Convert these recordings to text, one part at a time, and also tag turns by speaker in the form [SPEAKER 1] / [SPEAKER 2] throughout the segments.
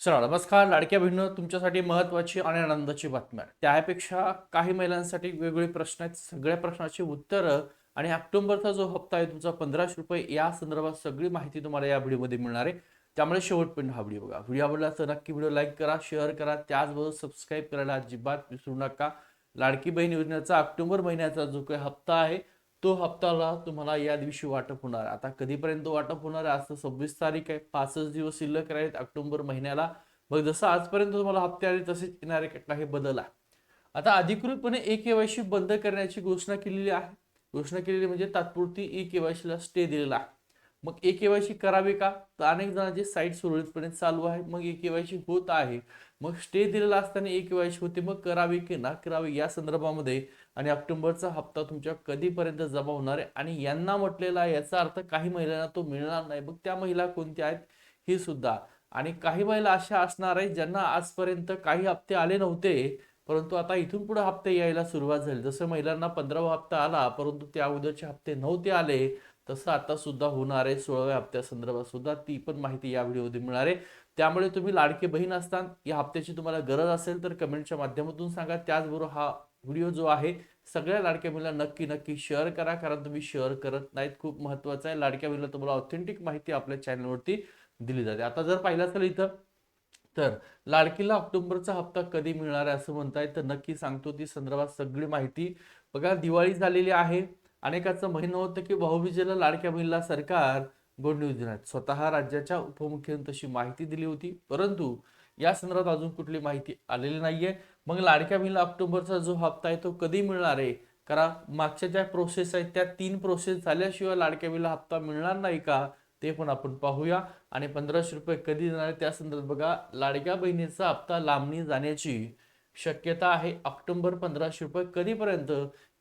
[SPEAKER 1] चला नमस्कार. लाडक्या बहिणं तुमच्यासाठी महत्त्वाची आणि आनंदाची बातमी आहे. त्यापेक्षा काही महिलांसाठी वेगवेगळे प्रश्न आहेत. सगळ्या प्रश्नाची उत्तरं आणि ऑक्टोबरचा जो हप्ता आहे तुमचा पंधराशे रुपये या संदर्भात सगळी माहिती तुम्हाला या व्हिडिओमध्ये मिळणार आहे. त्यामुळे शेवटपर्यंत हा व्हिडिओ बघा. व्हिडिओ आवडला तर नक्की व्हिडिओ लाईक करा शेअर करा. त्याचबरोबर सबस्क्राईब करायला अजिबात विसरू नका. लाडकी बहीण योजनेचा ऑक्टोबर महिन्याचा जो काही हप्ता आहे तो हप्ताला तुम्हाला या दिवशी वाटप होणार. आता कधीपर्यंत वाटप होणार आहे? आज तर सव्वीस तारीख आहे. पाचच दिवस शिल्लक राहील. ऑक्टोबर महिन्याला. मग जसं आजपर्यंत तुम्हाला हप्ते आले तसेच येणारे काही बदल आहे. आता अधिकृतपणे ए केवायसी बंद करण्याची घोषणा केलेली आहे. घोषणा केलेली म्हणजे तात्पुरती ई केवायसीला स्टे दिलेला आहे. मग ए केवायसी करावी का? तर अनेक जणांची साईट सुरळीतपणे चालू आहे. मग ए केवायसी होत आहे. मग स्टे दिलेला असताना एक केवायसी होते मग करावी की ना करावी या संदर्भामध्ये. आणि ऑक्टोबरचा हप्ता तुमच्या कधीपर्यंत जमा होणार आहे? आणि यांना म्हटलेला आहे याचा अर्थ काही महिलांना तो मिळणार नाही. मग त्या महिला कोणत्या आहेत? ही सुद्धा. आणि काही महिला अशा असणार आहेत ज्यांना आजपर्यंत काही हप्ते आले नव्हते. परंतु आता इथून पुढे हप्ते यायला सुरुवात झाली. जसं महिलांना पंधरावा हप्ता आला परंतु त्या अगोदरचे हप्ते नव्हते आले तसं आता सुद्धा होणार आहे. सोळाव्या हप्त्या संदर्भात सुद्धा ती पण माहिती या व्हिडिओमध्ये मिळणार आहे. त्यामुळे तुम्ही लाडके बहीण असताना या हप्त्याची तुम्हाला गरज असेल तर कमेंटच्या माध्यमातून सांगा. त्याचबरोबर हा व्हिडिओ जो आहे सगळ्या लाडक्या मुलीला नक्की नक्की शेअर करा. कारण तुम्ही शेअर करत नाहीत खूप महत्वाचं आहे. लाडक्या मुलीला तुम्हाला ऑथेंटिक माहिती आपल्या चॅनलवरती दिली जाते. आता जर पाहिलं असेल इथं तर लाडकीला ऑक्टोबरचा हप्ता कधी मिळणार आहे असं म्हणताय तर नक्की सांगतो ती संदर्भात सगळी माहिती. बघा दिवाळी झालेली आहे. अनेकाचं म्हणणं होतं की भाऊबीजेला लाडक्या बहिणीला सरकार गुड न्यूज देणार स्वतः राज्याच्या उपमुख्यमंत्री तशी माहिती दिली होती. परंतु या संदर्भात अजून कुठली माहिती आलेली नाहीये. मग लाडक्या बहिणीला ऑक्टोबरचा जो हप्ता आहे तो कधी मिळणार आहे? कारण मागच्या ज्या प्रोसेस आहेत त्या तीन प्रोसेस झाल्याशिवाय लाडक्या बहिणीला हप्ता मिळणार नाही का? ते पण आपण पाहूया. आणि पंधराशे रुपये कधी देणार त्या संदर्भात बघा लाडक्या बहिणीचा हप्ता लांबणी जाण्याची शक्यता आहे. ऑक्टोबर पंधराशे रुपये कधीपर्यंत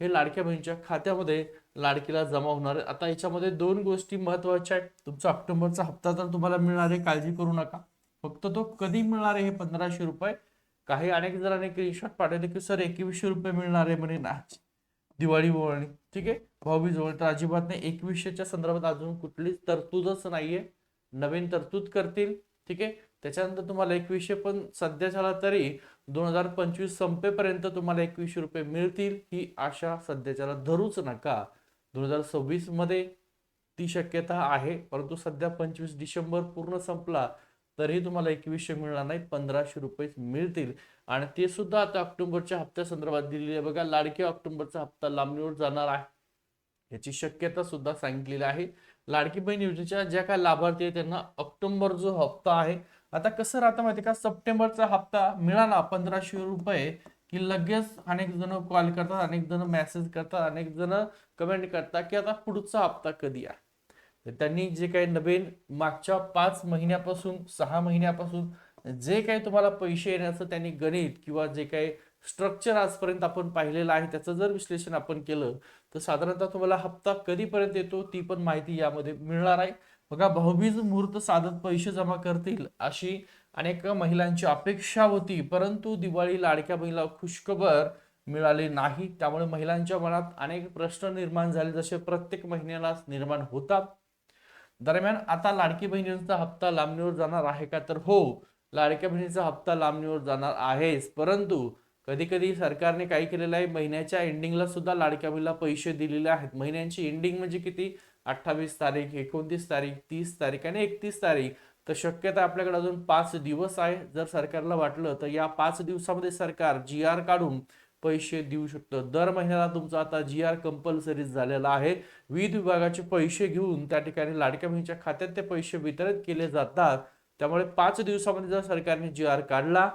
[SPEAKER 1] हे लाडक्या बहिणीच्या खात्यामध्ये लाडकीला जमा होणार आहे आता याच्यामध्ये दोन गोष्टी महत्त्वाच्या आहेत. तुमचा ऑक्टोबरचा हप्ता तर तुम्हाला मिळणार आहे. काळजी करू नका. फक्त तो कधी मिळणार आहे हे पंधराशे रुपये? काही अनेक जणांनी स्क्रीनशॉट पाठवले की सर एकवीसशे रुपये मिळणार आहे. म्हणे ना दिवाळी ओवाळणी ठीक आहे? भाऊबीज ओवाळणी तर अजिबात नाही. एकवीसशेच्या संदर्भात अजून कुठलीच तरतूदच नाहीये. नवीन तरतूद करतील. ठीक आहे? त्याच्यानंतर तुम्हाला एकवीसशे पण सध्या झाला तरी दोन हजार पंचवीस संपेपर्यंत तुम्हाला एकवीसशे रुपये मिळतील. ही आशा सध्याच्याला धरूच नका. दोन हजार सव्वीसमध्ये ती शक्यता आहे. परंतु सध्या पंचवीस डिसेंबर पूर्ण संपला. तरीही तुम्हाला एकवीसशे मिळणार नाही पंधराशे रुपये मिळतील. आणि ते सुद्धा आता ऑक्टोबरच्या हप्त्या संदर्भात दिलेली आहे. बघा लाडकी ऑक्टोबरचा हप्ता लांबणीवर जाणार आहे. याची शक्यता सुद्धा सांगितलेली आहे. लाडकी बहीण योजनेच्या ज्या काय लाभार्थी आहेत त्यांना ऑक्टोबर जो हप्ता आहे आता कसं राहतं माहिती का? सप्टेंबरचा हप्ता मिळाला पंधराशे रुपये की लगेच अनेक जण कॉल करतात अनेक जण मेसेज करतात अनेक जण कमेंट करतात की आता पुढचा हप्ता कधी आहे? त्यांनी जे काही नवीन मागच्या पाच महिन्यापासून सहा महिन्यापासून जे काही तुम्हाला पैसे येण्याचं त्यांनी गणित किंवा जे काही स्ट्रक्चर आजपर्यंत आपण पाहिलेलं आहे त्याचं जर विश्लेषण आपण केलं तर साधारणतः तुम्हाला हप्ता कधीपर्यंत येतो ती पण माहिती यामध्ये मिळणार आहे. बघा भाऊबीज मुहूर्त साधत पैसे जमा करतील अशी अनेक महिलांची अपेक्षा होती परंतु दिवाळी लाडक्या महिला खुशखबर मिळाली नाही. त्यामुळे महिलांच्या मनात अनेक प्रश्न निर्माण झाले जसे प्रत्येक महिन्याला निर्माण होतात. दरम्यान आता लाडकी बहिणींचा हप्ता लांबणीवर जाणार आहे का? तर हो लाडक्या बहिणीचा हप्ता लांबणीवर जाणार आहेच. परंतु कधी कधी सरकारने काय केलेलं आहे महिन्याच्या एंडिंगला सुद्धा लाडक्या बहिणीला पैसे दिलेले आहेत. महिन्यांची एंडिंग म्हणजे किती? अठ्ठावीस तारीख एकोणतीस तारीख तीस तारीख आणि एकतीस तारीख. तर शक्यता आपल्याकडे अजून पाच दिवस आहे. जर सरकारला वाटलं तर या पाच दिवसामध्ये सरकार जी आर काढून पैसे देऊ शकतो. दर महिन्याला तुमचा आता जी आर कंपल्सरी झालेला आहे. विविध विभागाचे पैसे घेऊन त्या ठिकाणी लाडक्या बहिणीच्या खात्यात ते पैसे वितरित केले जातात. त्यामुळे पाच दिवसामध्ये जर सरकारने जी आर काढला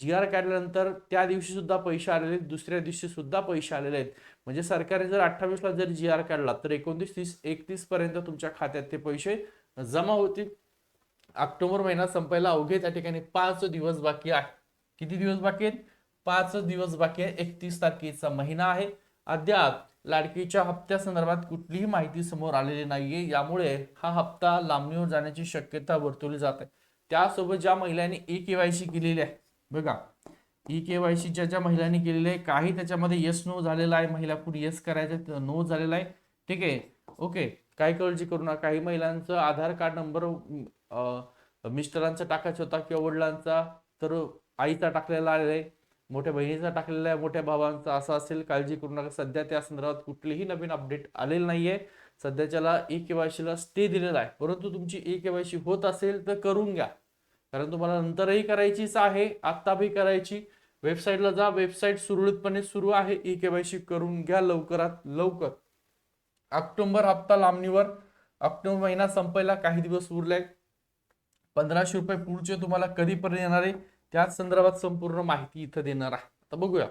[SPEAKER 1] जी आर काढल्यानंतर त्या दिवशी सुद्धा पैसे आलेले आहेत. दुसऱ्या दिवशी सुद्धा पैसे आलेले आहेत. म्हणजे सरकारने जर अठ्ठावीसला जर जी आर काढला तर एकोणतीस तीस एकतीस पर्यंत तुमच्या खात्यात ते पैसे जमा होतील. ऑक्टोबर महिना संपायला अवघे त्या ठिकाणी पाच दिवस बाकी आहे. किती दिवस बाकी आहेत? पाच दिवस बाकी आहे. एकतीस तारखेचा महिना आहे. अद्याप लाडकीच्या हप्त्या संदर्भात कुठलीही माहिती समोर आलेली नाहीये. यामुळे हा हप्ता लांबणीवर जाण्याची शक्यता वर्तवली जात आहे. त्यासोबत ज्या महिलांनी ई केवायसी केलेली आहे बघा ई केवायसी ज्या ज्या महिलांनी केलेली आहे काही त्याच्यामध्ये येस नो झालेला आहे. महिला कुठे येस करायचं नो झालेला आहे. ठीक आहे? ओके काय काळजी करू नका. काही महिलांचं आधार कार्ड नंबर मिस्टरांचा टाकायचा होता किंवा वडिलांचा तर आईचा टाकलेला आहे. मोठ्या बहिणीचा टाकलेला आहे मोठ्या भावांचा असं असेल काळजी करू नका. सध्या त्या संदर्भात कुठलीही नवीन अपडेट आलेलं नाहीये. सध्याच्याला ई केवायसीला स्टे दिलेला आहे. परंतु तुमची ई केवायसी होत असेल तर करून घ्या. कारण तुम्हाला नंतरही करायचीच आहे आत्ता बी करायची. वेबसाईटला जा वेबसाईट सुरळीतपणे सुरू आहे. ई केवायसी करून घ्या लवकरात लवकर. ऑक्टोबर हप्ता लांबणीवर. ऑक्टोबर महिना संपायला काही दिवस उरले पंधराशे रुपये पुढचे तुम्हाला कधीपर्यंत येणार आहे? त्याच संदर्भात संपूर्ण माहिती इथं देणार आहे. आता बघूया.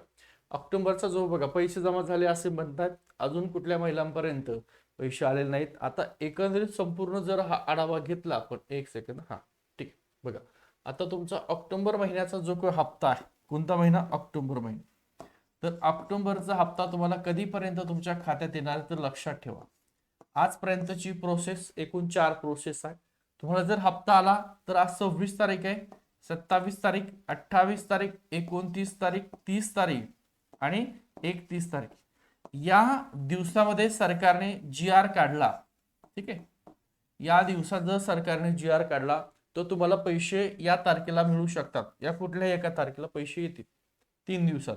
[SPEAKER 1] ऑक्टोबरचा जो बघा पैसे जमा झाले असे म्हणतात. अजून कुठल्या महिलांपर्यंत पैसे आलेले नाहीत. आता एकंदरीत संपूर्ण जर हा आढावा घेतला आपण एक सेकंद हा ठीक बघा आता तुमचा ऑक्टोबर महिन्याचा जो काही हप्ता आहे कोणता महिना? ऑक्टोबर महिना. तर ऑक्टोबरचा हप्ता तुम्हाला कधीपर्यंत तुमच्या खात्यात येणार तर लक्षात ठेवा. आजपर्यंतची प्रोसेस एकूण चार प्रोसेस आहे. तुम्हाला जर हप्ता आला तर आज सव्वीस तारीख आहे. सत्तावीस तारीख अठ्ठावीस तारीख एकोणतीस तारीख तीस तारीख आणि एकतीस तारीख. या दिवसामध्ये सरकारने जी आर काढला. ठीक आहे? या दिवसात जर सरकारने जी आर काढला तर तुम्हाला पैसे या तारखेला मिळू शकतात. या कुठल्याही एका तारखेला पैसे येतील. तीन दिवसात.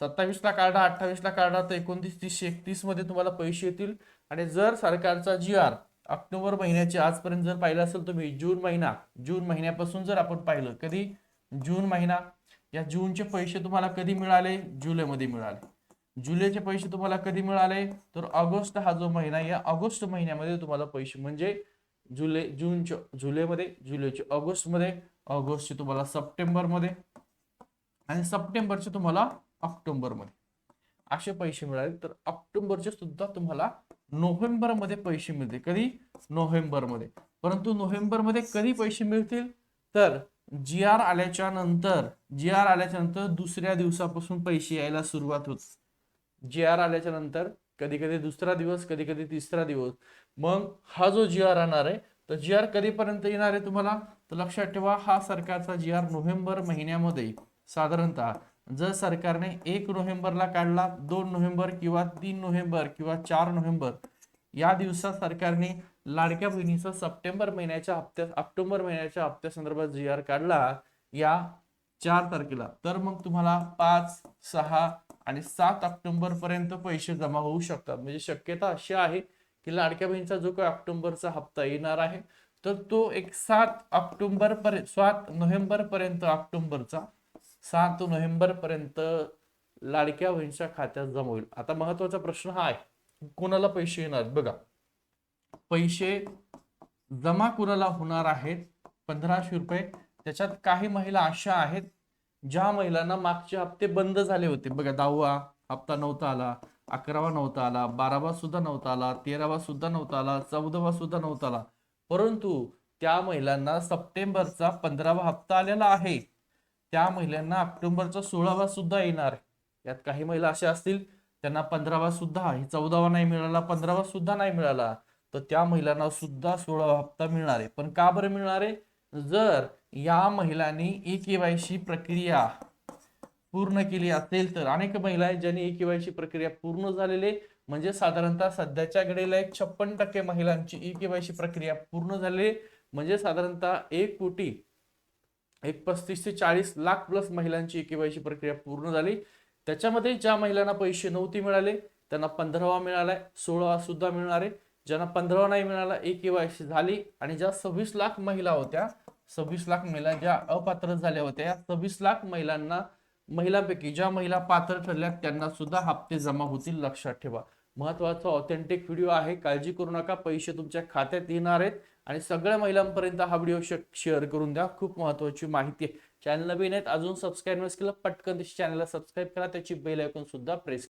[SPEAKER 1] सत्तावीसला काढा अठ्ठावीसला काढा तर एकोणतीस तीसशे एकतीसमध्ये तुम्हाला पैसे येतील. आणि जर सरकारचा जी आर ऑक्टोबर महिन्याचे आजपर्यंत जर पाहिलं असेल तुम्ही जून महिना जून महिन्यापासून जर आपण पाहिलं कधी? जून महिना. या जूनचे पैसे तुम्हाला कधी मिळाले? जुलैमध्ये मिळाले. जुलैचे पैसे तुम्हाला कधी मिळाले? तर ऑगस्ट हा जो महिना या ऑगस्ट महिन्यामध्ये तुम्हाला पैसे म्हणजे जुलै जूनचे जुलैमध्ये जुलैचे ऑगस्टमध्ये ऑगस्टचे तुम्हाला सप्टेंबरमध्ये आणि सप्टेंबरचे तुम्हाला ऑक्टोबरमध्ये. असे पैसे मिळाले तर ऑक्टोबरचे सुद्धा तुम्हाला नोव्हेंबरमध्ये पैसे मिळते कधी? नोव्हेंबरमध्ये. परंतु नोव्हेंबरमध्ये कधी पैसे मिळतील? तर जी आर आल्याच्यानंतर जी आर आल्याच्यानंतर दुसऱ्या दिवसापासून पैसे यायला सुरुवात होत. जी आर आल्याच्यानंतर कधी कधी दुसरा दिवस कधी कधी तिसरा दिवस. मग हा जो जी आर राहणार आहे तर जी आर कधीपर्यंत येणार आहे तुम्हाला? तर लक्षात ठेवा हा सरकारचा जी आर नोव्हेंबर महिन्यामध्ये साधारणतः जर सरकारने एक नोव्हेंबरला काढला दोन नोव्हेंबर किंवा तीन नोव्हेंबर किंवा चार नोव्हेंबर या दिवसात सरकारने लाडक्या बहिणीचा सप्टेंबर महिन्याच्या हप्त्या ऑक्टोबर महिन्याच्या हप्त्या संदर्भात जी आर काढला या चार तारखेला. तर मग तुम्हाला पाच सहा आणि सात ऑक्टोबर पर्यंत पैसे जमा होऊ शकतात. म्हणजे शक्यता अशी आहे की लाडक्या बहिणीचा जो काही ऑक्टोबरचा हप्ता येणार आहे तर तो एक सात ऑक्टोबर पर्यंत सात नोव्हेंबर पर्यंत ऑक्टोबरचा सात नोव्हेंबर पर्यंत लाडक्या बहिणीच्या खात्यात जमा होईल. आता महत्त्वाचा प्रश्न हा आहे कोणाला पैसे येणार? आहेत? बघा पैसे जमा कुणाला होणार आहेत? पंधराशे रुपये. त्याच्यात काही महिला अशा आहेत ज्या महिलांना मागचे हप्ते बंद झाले होते. बघा दहावा हप्ता नव्हता आला अकरावा नव्हता आला बारावा सुद्धा नव्हता आला तेरावा सुद्धा नव्हता आला चौदावा सुद्धा नव्हता आला. परंतु त्या महिलांना सप्टेंबरचा पंधरावा हप्ता आलेला आहे. त्या महिलांना ऑक्टोबरचा सोळावा सुद्धा येणार आहे. यात काही महिला अशा असतील त्यांना पंधरावा सुद्धा हे चौदावा नाही मिळाला पंधरावा सुद्धा नाही मिळाला तर त्या महिलांना सुद्धा सोळावा हप्ता मिळणार आहे. पण का बरं मिळणार आहे? जर या महिलांनी ई केवायसी प्रक्रिया पूर्ण केली असेल तर. अनेक महिला आहेत ज्यांनी ई केवायसी प्रक्रिया पूर्ण झालेली म्हणजे साधारणतः सध्याच्या घडीला एक छप्पन टक्के महिलांची ई केवायसी प्रक्रिया पूर्ण झालेली म्हणजे साधारणतः एक कोटी एक पस्तीस ते चाळीस लाख प्लस महिलांची एके केवायसी प्रक्रिया पूर्ण झाली. त्याच्यामध्ये ज्या महिलांना पैसे नव्हते मिळाले त्यांना पंधरावा मिळालाय सोळावा सुद्धा मिळणार आहे. ज्यांना पंधरावा नाही मिळाला एके केवायसी झाली. आणि ज्या सव्वीस लाख महिला होत्या सव्वीस लाख महिला ज्या अपात्र झाल्या होत्या या सव्वीस लाख महिलांना महिलांपैकी ज्या महिला पात्र ठरल्या त्यांना सुद्धा हप्ते जमा होतील लक्षात ठेवा. महत्त्वाचा ऑथेंटिक व्हिडिओ आहे. काळजी करू नका. पैसे तुमच्या खात्यात येणार आहेत. आणि सगळ्या महिलांपर्यंत हा व्हिडिओ शेअर करून द्या. खूप महत्वाची माहिती आहे. चॅनल नवीन आहेत अजून सबस्क्राईब नसेल केलं पटकन चॅनलला सबस्क्राईब करा. त्याची बेल ऐकून सुद्धा प्रेस